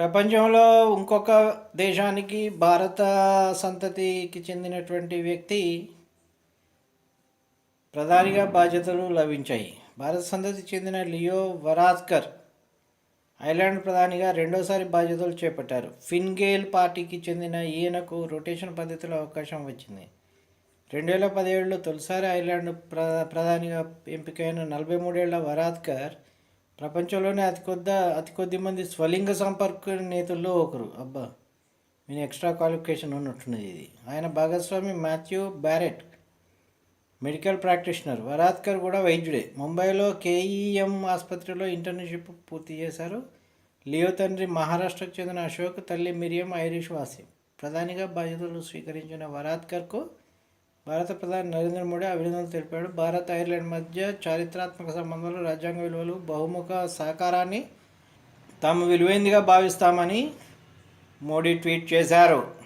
ప్రపంచంలో ఇంకొక దేశానికి భారత సంతతికి చెందినటువంటి వ్యక్తి ప్రధానిగా బాధ్యతలు లభించాయి. భారత సంతతికి చెందిన లియో వరాద్కర్ ఐర్లాండ్ ప్రధానిగా రెండోసారి బాధ్యతలు చేపట్టారు. ఫిన్గేల్ పార్టీకి చెందిన ఈయనకు రొటేషన్ పద్ధతిలో అవకాశం వచ్చింది. రెండు వేల పదిహేడులో తొలిసారి ఐర్లాండ్ ప్ర ప్రధానిగా ఎంపికైన నలభై మూడేళ్ళ వరాద్కర్ ప్రపంచంలోనే అతి కొద్ద అతి కొద్ది మంది స్వలింగ సంపర్క నేతల్లో ఒకరు. అబ్బా నేను ఎక్స్ట్రా క్వాలిఫికేషన్ ఉన్నట్టున్నది ఇది. ఆయన భాగస్వామి Matthew Barrett medical practitioner. Varadkar కూడా వైద్యుడే. ముంబైలో కేఈఎం ఆసుపత్రిలో ఇంటర్న్షిప్ పూర్తి చేశారు. లియో తండ్రి మహారాష్ట్రకు చెందిన అశోక్ తల్లి మిరియం ఐరిష్ వాసి. ప్రధానిగా బాధ్యతలు స్వీకరించిన వరాత్కర్కు భారత ప్రధాని నరేంద్ర మోడీ అభినందనలు తెలిపాడు. భారత్ ఐర్లాండ్ మధ్య చారిత్రాత్మక సంబంధాలు రాజ్యాంగ విలువలు బహుముఖ సహకారాన్ని తాము విలువైందిగా భావిస్తామని మోడీ ట్వీట్ చేశారు.